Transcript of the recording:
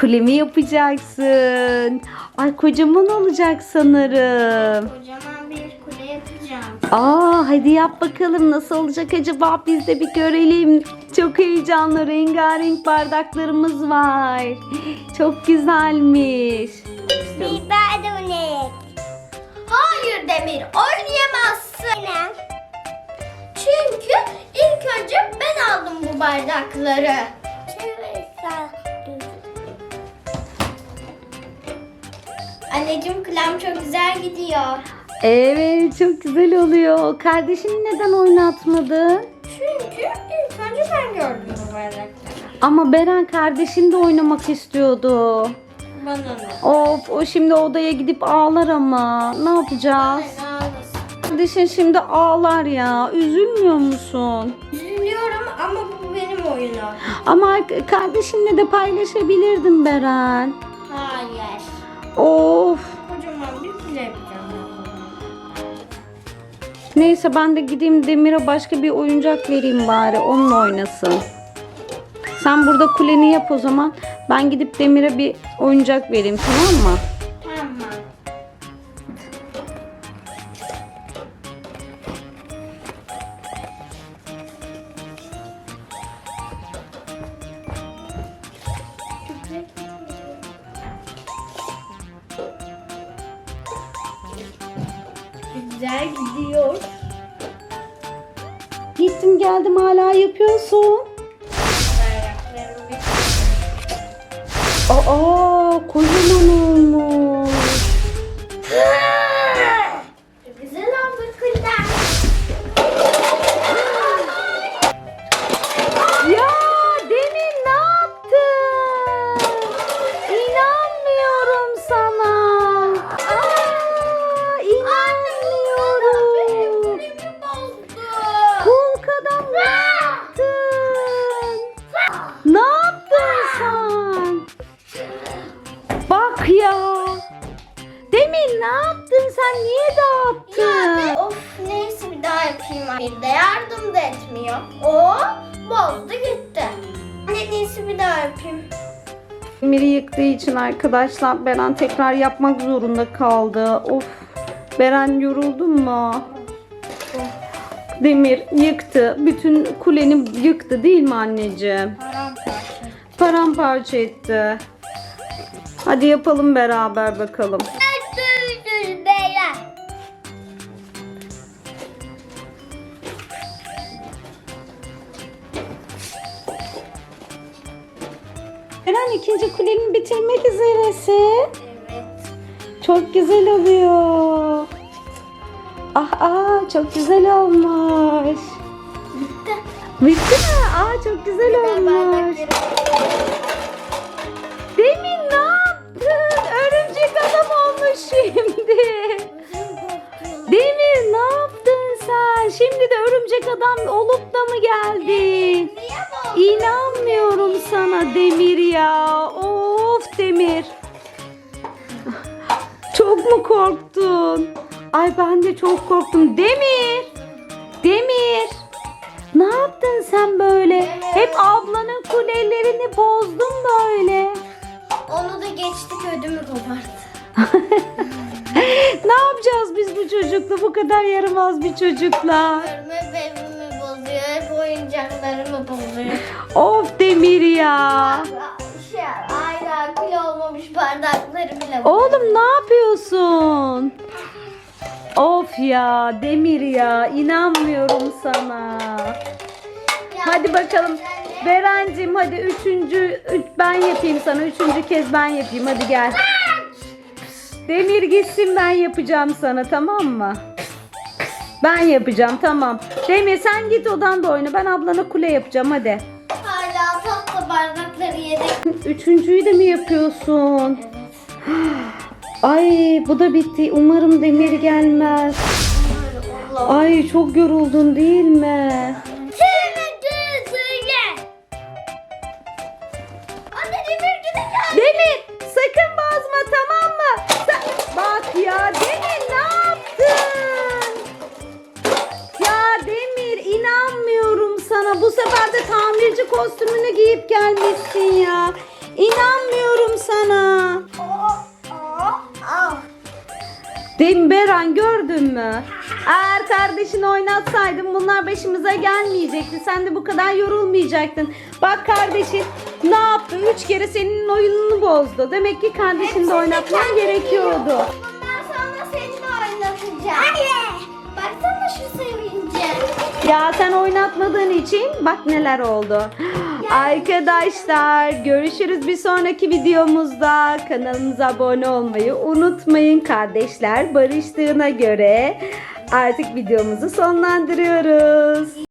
kulemi yapacaksın. Ay kocaman olacak sanırım. Kocaman bir kule yapacağım. Aa hadi yap bakalım nasıl olacak acaba biz de bir görelim. Çok heyecanlı rengarenk bardaklarımız var. Çok güzelmiş. De oynayalım. Hayır Demir oynayamazsın. Neden? Çünkü ilk önce ben aldım bu bardakları. Anneciğim kulağım çok güzel gidiyor. Evet çok güzel oluyor. Kardeşini neden oynatmadı? Çünkü ilk önce ben gördüm bu bardakları. Ama Beren kardeşin de oynamak istiyordu. Bana ne? Of o şimdi odaya gidip ağlar ama. Ne yapacağız? Bana ağlasın. Kardeşin şimdi ağlar ya. Üzülmüyor musun? Üzülüyorum ama bu benim oyunum. Ama kardeşinle de paylaşabilirdin Beren. Hayır. Of. Kocaman bir kule yapacağım. Neyse ben de gideyim Demir'e başka bir oyuncak vereyim bari. Onunla oynasın. Sen burada kuleni yap o zaman. Ben gidip Demir'e bir oyuncak vereyim tamam mı? Güzel gidiyor. Gittim geldim hala yapıyorsun. Aa kocaman olmuş. Demir ne yaptın sen? Niye dağıttın? Of neyse bir daha yapayım. Bir de yardım da etmiyor. O bozdu gitti. Ne neyse bir daha yapayım. Demir'i yıktığı için arkadaşlar Beren tekrar yapmak zorunda kaldı. Of. Beren yoruldun mu? Demir yıktı. Bütün kuleni yıktı değil mi anneciğim? Paramparça. Paramparça etti. Hadi yapalım beraber bakalım. Beren ikinci kuleni bitirmek üzeresin. Evet. Çok güzel oluyor. Ah ah çok güzel olmuş. Bitti. Bitti mi? Aa çok güzel olmuş. Ya. Of Demir. Çok mu korktun? Ay ben de çok korktum. Demir. Demir. Ne yaptın sen böyle? Hep ablanın kulelerini bozdun böyle. Onu da geçtik ödümü koparttı. ne yapacağız biz bu çocukla? Bu kadar yaramaz bir çocukla. Hep evimi bozuyor. Hep oyuncaklarımı bozuyor. Of Demir ya. Bardakları bile Oğlum ne yapıyorsun? Of ya Demir ya inanmıyorum sana. Hadi bakalım. Berencim hadi üçüncü üç, ben yapayım sana. Üçüncü kez ben yapayım. Hadi gel. Demir gitsin ben yapacağım sana tamam mı? Ben yapacağım tamam. Demir sen git odanda oyna. Ben ablana kule yapacağım hadi. Hala tatlı bardakları yedik. Üçüncüyü de mi yapıyorsun? Ay bu da bitti. Umarım Demir gelmez. Ay çok yoruldun değil mi? Demir sakın bozma tamam mı? Sa- Bak ya Demir ne yaptın? Ya Demir inanmıyorum sana. Bu sefer buralarda tamirci kostümünü giyip gelmişsin ya. İnanmıyorum sana. Değil Beren gördün mü? Eğer kardeşini oynatsaydın bunlar başımıza gelmeyecekti. Sen de bu kadar yorulmayacaktın. Bak kardeşin ne yaptı? Üç kere senin oyununu bozdu. Demek ki kardeşini de oynatman gerekiyordu. Bundan sonra seni de oynatacağım. Anne. Baksana şu sevince. Ya sen oynatmadığın için bak neler oldu. Arkadaşlar görüşürüz bir sonraki videomuzda. Kanalımıza abone olmayı unutmayın kardeşler. Barıştığına göre artık videomuzu sonlandırıyoruz.